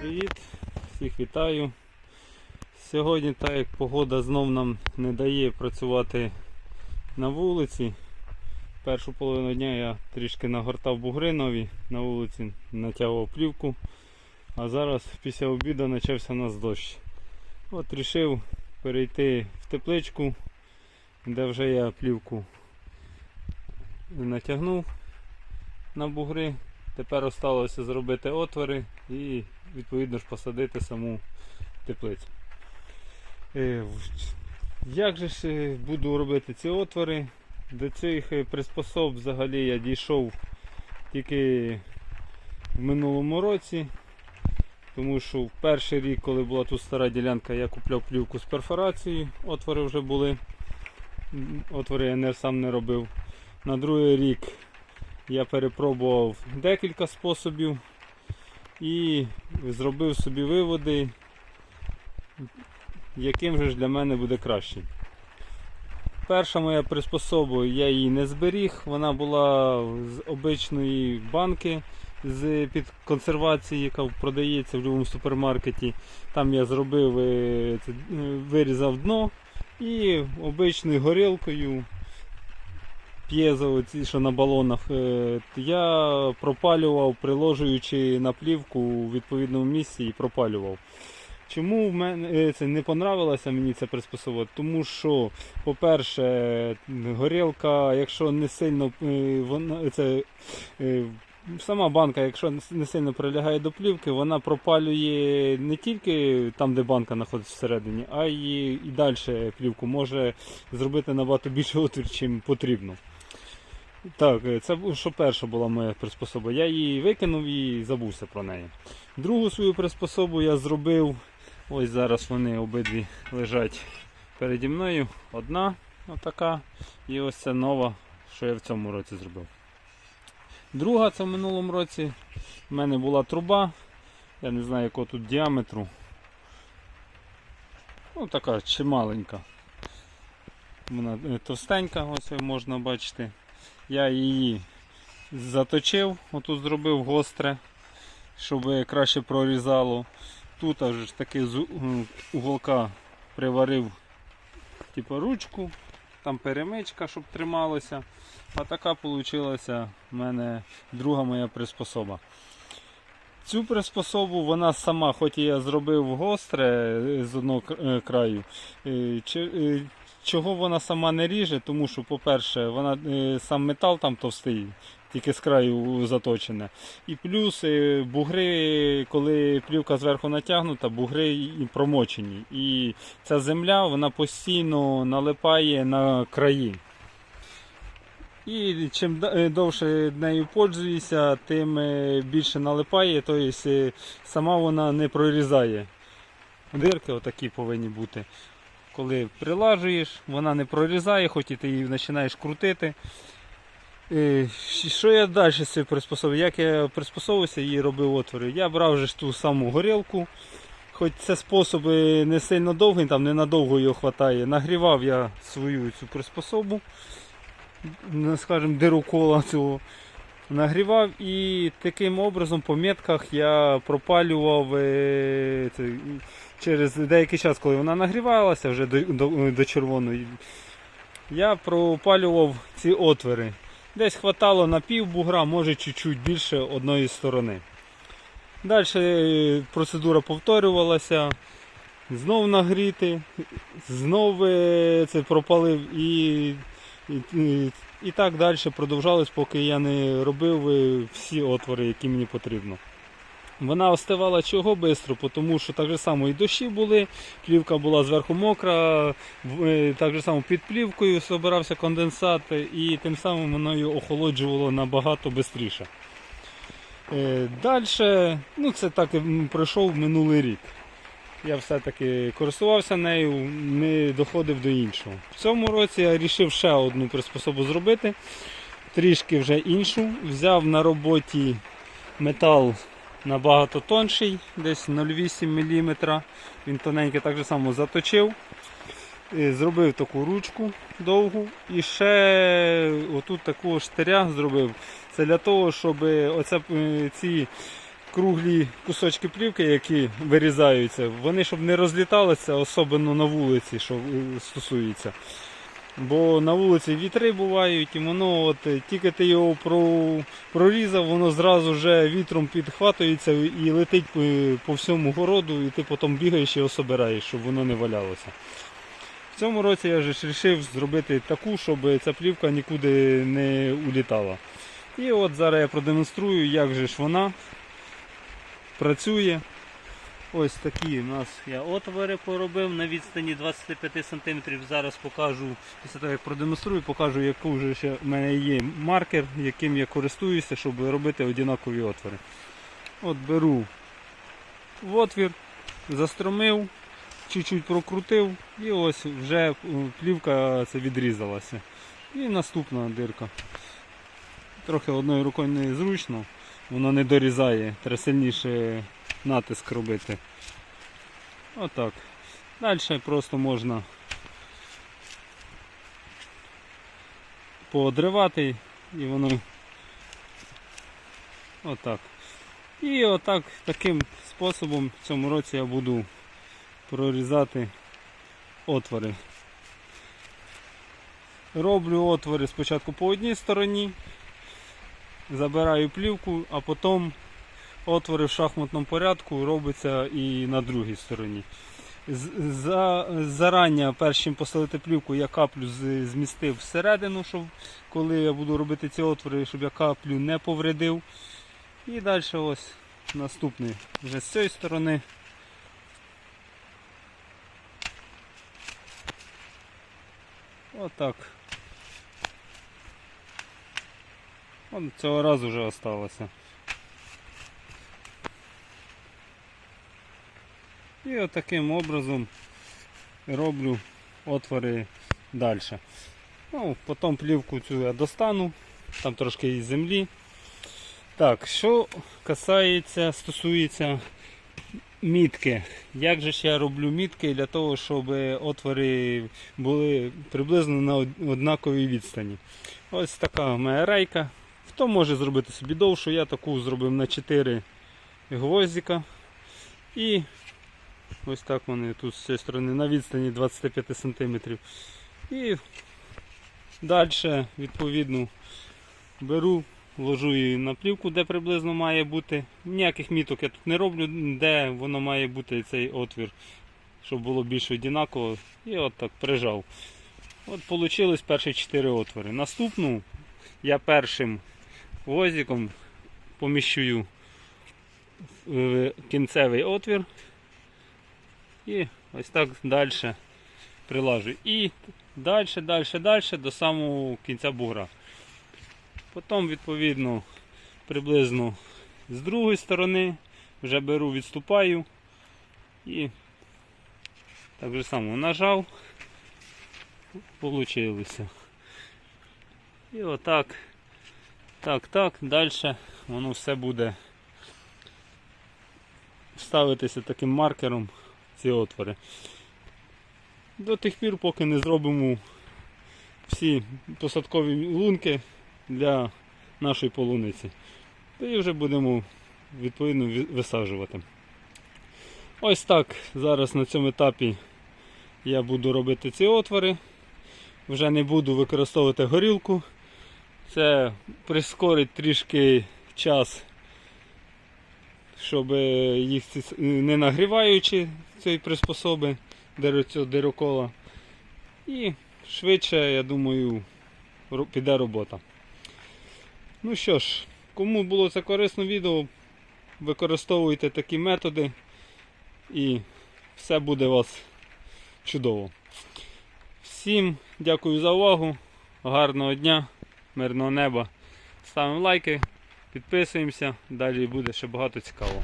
Привіт, всіх вітаю. Сьогодні, так як погода знов нам не дає працювати на вулиці. Першу половину дня я трішки нагортав бугри нові на вулиці, натягував плівку. А зараз після обіду почався нас дощ. От вирішив перейти в тепличку, де вже я плівку натягнув на бугри. Тепер осталося зробити отвори і відповідно ж посадити саму теплицю. Е, Як же ж е, буду робити ці отвори? До цих е, приспособ взагалі я дійшов тільки в минулому році. Тому що в перший рік, коли була тут стара ділянка, я купляв плівку з перфорацією, отвори вже були. Отвори я не, сам не робив. На другий рік я перепробував декілька способів і зробив собі виводи, яким же ж для мене буде краще. Перша моя приспособа, я її не зберіг, вона була з обичної банки з під консервації, яка продається в будь-якому супермаркеті. Там я зробив, е, е, вирізав дно і обичною горілкою п'єзо, оці, що на балонах, е, я пропалював, приложуючи на плівку у відповідному місці і пропалював. Чому в мене е, це не понравилося мені ця приспособа? Тому що, по-перше, горілка, якщо не сильно е, вона це. Сама банка, якщо не сильно прилягає до плівки, вона пропалює не тільки там, де банка знаходиться всередині, а й і далі плівку може зробити набагато більше отвір, чим потрібно. Так, е, це що перша була моя приспособа. Я її викинув і забувся про неї. Другу свою приспособу я зробив. Ось зараз вони обидві лежать переді мною. Одна отака. І ось ця нова, що я в цьому році зробив. Друга це в минулому році. У мене була труба. Я не знаю якого тут діаметру. Ну така чималенька. Вона е, товстенька, ось можна бачити. Я її заточив, отут зробив гостре, щоб краще прорізало. Тут аж таки з уголка приварив типу, ручку, там перемичка, щоб трималося. А така вийшла в мене друга моя приспособа. Цю приспособу вона сама, хоч і я зробив гостре з одного е, краю, е, е, чого вона сама не ріже, тому що, по-перше, вона е, сам метал там товстий, тільки з краю заточене. І плюс е, бугри, коли плівка зверху натягнута, бугри промочені. І ця земля вона постійно налипає на краї. І чим е, довше нею пользуюся, тим більше налипає, тобто сама вона не прорізає. Дирки отакі повинні бути. Коли прилажуєш, вона не прорізає, хоч і ти її починаєш крутити. Щ- Що я далі з приспособив? Як я приспособився і робив отвори? Я брав вже ту саму горілку. Хоч це спосіб не сильно довгий, там ненадовго його вистачає. Нагрівав я свою цю приспособу, ну, скажімо, диру кола цього. Нагрівав і таким образом по метках я пропалював е, через деякий час, коли вона нагрівалася вже до, до, до червоної, я пропалював ці отвори. Десь хватало на пів бугра, може чуть-чуть більше одної сторони. Далі е, процедура повторювалася. Знов нагріти, знов е, це пропалив і, і, і, і так далі продовжалось, поки я не робив е, всі отвори, які мені потрібно. Вона остивала чого швидко, тому що так же само і дощі були, плівка була зверху мокра, е, так же само під плівкою збирався конденсат, і тим самим воно її охолоджувало набагато швидше. Далі, ну це так і пройшов минулий рік. Я все-таки користувався нею, не доходив до іншого. В цьому році я вирішив ще одну приспособу зробити, трішки вже іншу. Взяв на роботі метал набагато тонший, десь 0,8 мм. Він тоненький так само заточив. зробив таку ручку довгу і ще отут такого штиря зробив. Це для того, щоб оце, е, ці круглі кусочки плівки, які вирізаються, вони щоб не розліталися, особливо на вулиці, що е, стосується. Бо на вулиці вітри бувають, і воно от е, тільки ти його про- прорізав, воно зразу вже вітром підхватується і летить по, по всьому городу, і ти потім бігаєш і його собираєш, щоб воно не валялося. В цьому році я вже вирішив зробити таку, щоб ця плівка нікуди не улітала. І от зараз я продемонструю, як же ж вона працює. Ось такі у нас я отвори поробив на відстані 25 см. Зараз покажу, після того як продемонструю, покажу, яку вже ще в мене є маркер, яким я користуюся, щоб робити однакові отвори. От беру в отвір, застромив, чуть-чуть прокрутив і ось вже е, плівка це відрізалася. І наступна дирка. Трохи одною рукою незручно, воно не дорізає, треба сильніше натиск робити. Отак. Далі просто можна поодривати і воно отак. І отак таким способом в цьому році я буду прорізати отвори. Роблю отвори спочатку по одній стороні, забираю плівку, а потім отвори в шахматному порядку робиться і на другій стороні. За, зарання, перш чим поставити плівку, я каплю змістив всередину, щоб коли я буду робити ці отвори, щоб я каплю не повредив. І далі ось наступний вже з цієї сторони. Отак. От цього разу вже осталося. І от образом роблю отвори далі. Ну, потім плівку цю я достану, там трошки із землі. Так, що касається, стосується мітки. Як же ж я роблю мітки для того, щоб отвори були приблизно на однаковій відстані. Ось така моя рейка. Хто може зробити собі довшу, я таку зробив на 4 гвоздика. І ось так вони тут з цієї сторони на відстані 25 см. І далі, відповідно, беру, ложу її на плівку, де приблизно має бути. Ніяких міток я тут не роблю, де воно має бути цей отвір, щоб було більш однаково. І от так прижав. От вийшло перші 4 отвори. Наступну я першим гвоздиком поміщую кінцевий отвір. І ось так далі прилажу. І далі, далі, далі до самого кінця бугра. Потім, відповідно, приблизно з другої сторони вже беру, відступаю і так же само нажав, получилося. І отак, так, так, далі воно все буде ставитися таким маркером ці отвори. До тих пір, поки не зробимо всі посадкові лунки для нашої полуниці. Тоді вже будемо відповідно висаджувати. Ось так зараз на цьому етапі я буду робити ці отвори. Вже не буду використовувати горілку. Це прискорить трішки час, щоб їх не нагріваючи цієї приспособи цього дирокола. І швидше, я думаю, піде робота. Ну що ж, кому було це корисне відео, використовуйте такі методи і все буде у вас чудово. Всім дякую за увагу, гарного дня, мирного неба. Ставимо лайки, підписуємося, далі буде ще багато цікавого.